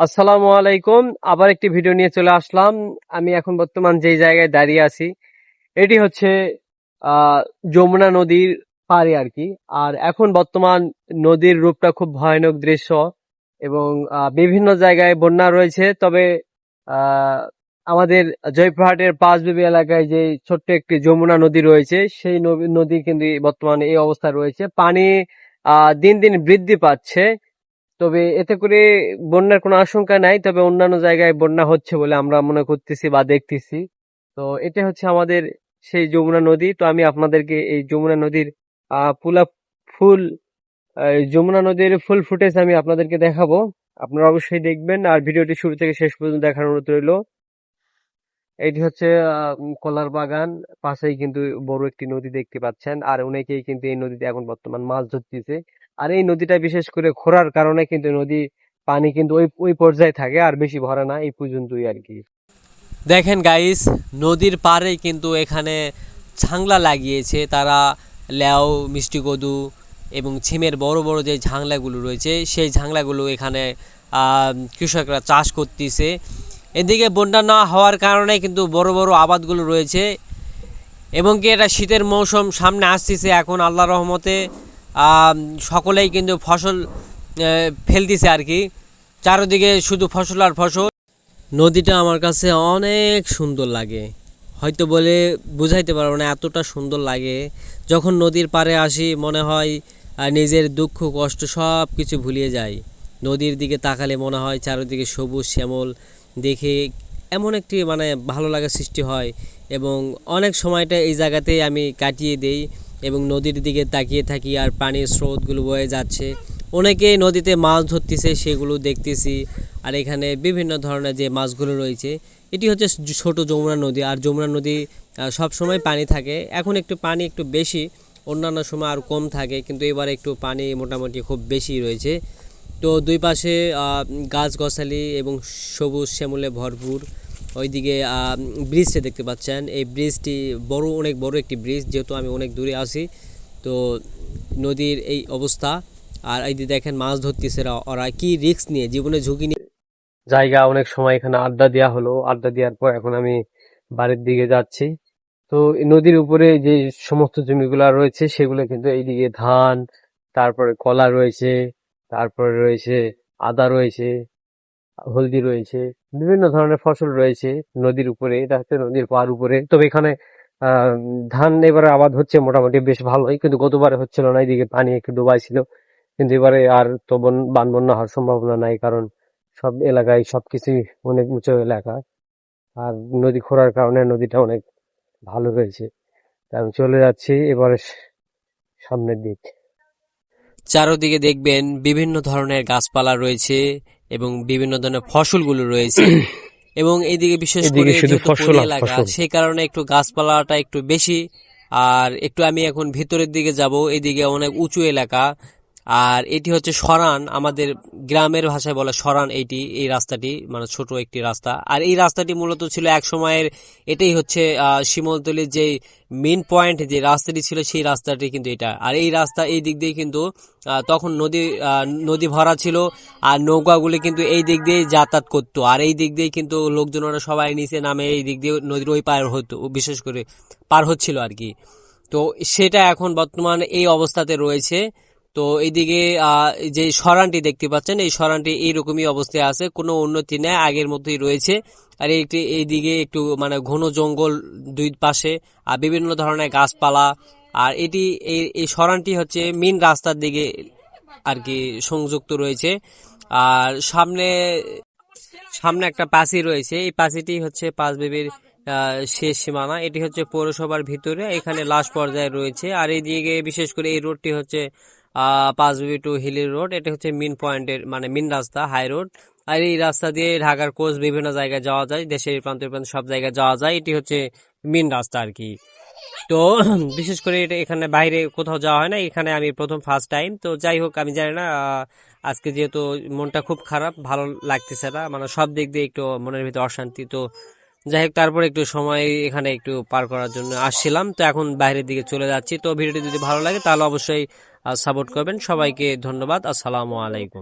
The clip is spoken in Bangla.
আসসালামু আলাইকুম। আবার একটি ভিডিও নিয়ে চলে আসলাম। আমি এখন বর্তমান যেই জায়গায় দাঁড়িয়ে আছি, এটি হচ্ছে যমুনা নদীর পাড়ে আর কি। আর এখন বর্তমান নদীর রূপটা খুব ভয়ানক দৃশ্য এবং বিভিন্ন জায়গায় বন্যা রয়েছে। তবে আমাদের জয়পুরহাটের পাঁচবিবি এলাকায় যে ছোট্ট একটি যমুনা নদী রয়েছে, সেই নদী কিন্তু বর্তমানে এই অবস্থায় রয়েছে। পানি দিন দিন বৃদ্ধি পাচ্ছে। তবে এতে করে বন্যার কোনো আশঙ্কা নাই, তবে অন্যান্য জায়গায় বন্যা হচ্ছে বলে আমরা মনে করতেছি বা দেখতেছি। তো এটা হচ্ছে আমাদের সেই যমুনা নদী। তো আমি আপনাদেরকে এই যমুনা নদীর পুলা ফুল যমুনা নদীর ফুল ফুটেজ আমি আপনাদেরকে দেখাবো। আপনারা অবশ্যই দেখবেন। আর ভিডিওটি শুরু থেকে শেষ পর্যন্ত দেখার অনুরোধ রইল। এটি হচ্ছে কলার বাগান। পাশেই কিন্তু বড় একটি নদী দেখতে পাচ্ছেন। আর অনেকেই কিন্তু এই নদীতে এখন বর্তমান মাছ ধরতেছে। আর এই নদীটা বিশেষ করে খরার কারণে কিন্তু নদী পানি কিন্তু ওই ওই পর্যায়ে থাকে, আর বেশি ভরে না, এই পর্যন্তই আর কি। দেখেন গাইস নদীর পাড়ে কিন্তু এখানে ঝাংলা লাগিয়েছে। তারা ল্যাও মিষ্টি কদু এবং ছিমের বড় বড় যে ঝাংলাগুলো রয়েছে, সেই ঝাংলাগুলো এখানে কৃষকরা চাষ করতেছে। এদিকে বন্যা না হওয়ার কারণে কিন্তু বড় বড় আবাদগুলো রয়েছে এবং কি এটা শীতের মৌসুম সামনে আসতেছে এখন আল্লাহ রহমতে সকলেই কিন্তু ফসল ফেলতেছে আর কি। চারিদিকে শুধু ফসল আর ফসল। নদীটা আমার কাছে অনেক সুন্দর লাগে। হয়তো বলে বুঝাইতে পারব না এতটা সুন্দর লাগে। যখন নদীর পাড়ে আসি মনে হয় নিজের দুঃখ কষ্ট সব কিছু ভুলিয়ে যায় নদীর দিকে তাকালে মনে হয় চারিদিকে সবুজ শ্যামল দেখে এমন একটি মানে ভালো লাগার সৃষ্টি হয় এবং অনেক সময়টা এই জায়গাতেই আমি কাটিয়ে দেই এবং নদীর দিকে তাকিয়ে থাকি আর পানির স্রোতগুলো বয়ে যাচ্ছে। অনেকেই নদীতে মাছ ধরতেছে, সেগুলো দেখতেছি আর এখানে বিভিন্ন ধরনের যে মাছগুলো রয়েছে, এটি হচ্ছে ছোট যমুনা নদী আর যমুনা নদী সব সময় পানি থাকে। এখন একটু পানি একটু বেশি, অন্যান্য সময় আর কম থাকে, কিন্তু এবার একটু পানি মোটামুটি খুব বেশি রয়েছে। তো দুই পাশে আহ, গাছগাছালি এবং সবুজ শ্যামলে ভরপুর। ওইদিকে ব্রিজটা দেখতে পাচ্ছেন। এই ব্রিজটি বড় অনেক বড় একটি ব্রিজ যেহেতু আমি অনেক দূরে আছি। তো নদীর এই অবস্থা। আর এই দেখেন মাছ ধরতেছে ওরা। কি রিস্ক নিয়ে জীবনে ঝুঁকি নিয়ে। জায়গা অনেক সময় এখানে আড্ডা দেওয়া হলো। আড্ডা দেওয়ার পর এখন আমি বাড়ির দিকে যাচ্ছি। তো নদীর উপরে যে সমস্ত জমিগুলা রয়েছে সেগুলো কিন্তু এইদিকে ধান তারপরে কলা রয়েছে। তারপরে রয়েছে আদা রয়েছে, হলদি রয়েছে, বিভিন্ন ধরনের ফসল রয়েছে নদীর উপরে, এটা হচ্ছে নদীর পার উপরে। তবে এখানে ধান এবারে আবাদ হচ্ছে মোটামুটি বেশ ভালোই, কিন্তু গতবারে হচ্ছিল না এইদিকে পানি একটু ডুবাই ছিল কিন্তু এবারে আর তো বন- বান বন্যা হওয়ার সম্ভাবনা নাই, কারণ সব এলাকায় সবকিছুই অনেক উঁচু এলাকা। আর নদী খোঁড়ার কারণে নদীটা অনেক ভালো রয়েছে। আমি চলে যাচ্ছি এবারে সামনের দিক। চারদিকে দেখবেন বিভিন্ন ধরনের গাছপালা রয়েছে এবং বিভিন্ন ধরনের ফসলগুলো রয়েছে। এবং এইদিকে বিশেষ করে ফসল এলাকা সেই কারণে একটু গাছপালাটা একটু বেশি। আর একটু আমি এখন ভিতরের দিকে যাব এদিকে অনেক উঁচু এলাকা। আর এটি হচ্ছে সরান, আমাদের গ্রামের ভাষায় বলে সরান এইটি এই রাস্তাটি মানে ছোট একটি রাস্তা। আর এই রাস্তাটি মূলত ছিল এক সময়ের, এটাই হচ্ছে শিমলতলির যে মেন পয়েন্ট যে রাস্তাটি ছিল সেই রাস্তাটি কিন্তু এটা। আর এই রাস্তা এই দিক দিয়ে কিন্তু তখন নদী নদী ভরা ছিল, আর নৌকাগুলি কিন্তু এই দিক দিয়ে যাতায়াত করতো। আর এই দিক দিয়ে কিন্তু লোকজনরা সবাই নিচে নামে, এই দিক দিয়ে নদীর ওই পার হতো, বিশেষ করে পার হচ্ছিল আর কি। তো সেটা এখন বর্তমানে এই অবস্থাতে রয়েছে। তো এইদিকে যে সরানটি দেখতে পাচ্ছেন এই সরানটি এইরকমই অবস্থায় আছে কোনো উন্নতি নেই আগের মতোই রয়েছে। আর একটি এইদিকে একটু মানে ঘন জঙ্গল দুই পাশে আর বিভিন্ন ধরনের গাছপালা। আর এটি এই এই সরানটি হচ্ছে মেন রাস্তার দিকে আর কি সংযুক্ত রয়েছে। আর সামনে সামনে একটা পাঁচি রয়েছে এই পাঁচিটি হচ্ছে পাঁচবিবির আহ, শেষ সীমানা। এটি হচ্ছে পৌরসভার ভিতরে এখানে লাশ পর্যায়ে রয়েছে। আর এইদিকে বিশেষ করে এই রোডটি হচ্ছে আহ পাঁচবিবি টু হিলি রোড। এটা হচ্ছে মেন পয়েন্টের মানে মেন রাস্তা হাই রোড আর এই রাস্তা দিয়ে ঢাকার কোচ বিভিন্ন জায়গায় যাওয়া যায়, দেশের প্রান্তে প্রান্ত সব জায়গায় যাওয়া যায়। এটি হচ্ছে মেন রাস্তা আর কি। তো বিশেষ করে এটা এখানে বাইরে কোথাও যাওয়া হয় না, এখানে আমি প্রথম ফার্স্ট টাইম তো যাই হোক, আমি জানি না আজকে যেহেতু মনটা খুব খারাপ, ভালো লাগতেছে না। মানে সব দিক দিয়ে একটু মনের ভিতরে অশান্তি। তো যাই হোক তারপর একটু সময় এখানে একটু পার করার জন্য আসছিলাম। তো এখন বাইরের দিকে চলে যাচ্ছি। তো ভিডিওটি যদি ভালো লাগে, তাহলে অবশ্যই সাপোর্ট করবেন। সবাইকে ধন্যবাদ। আসসালামু আলাইকুম।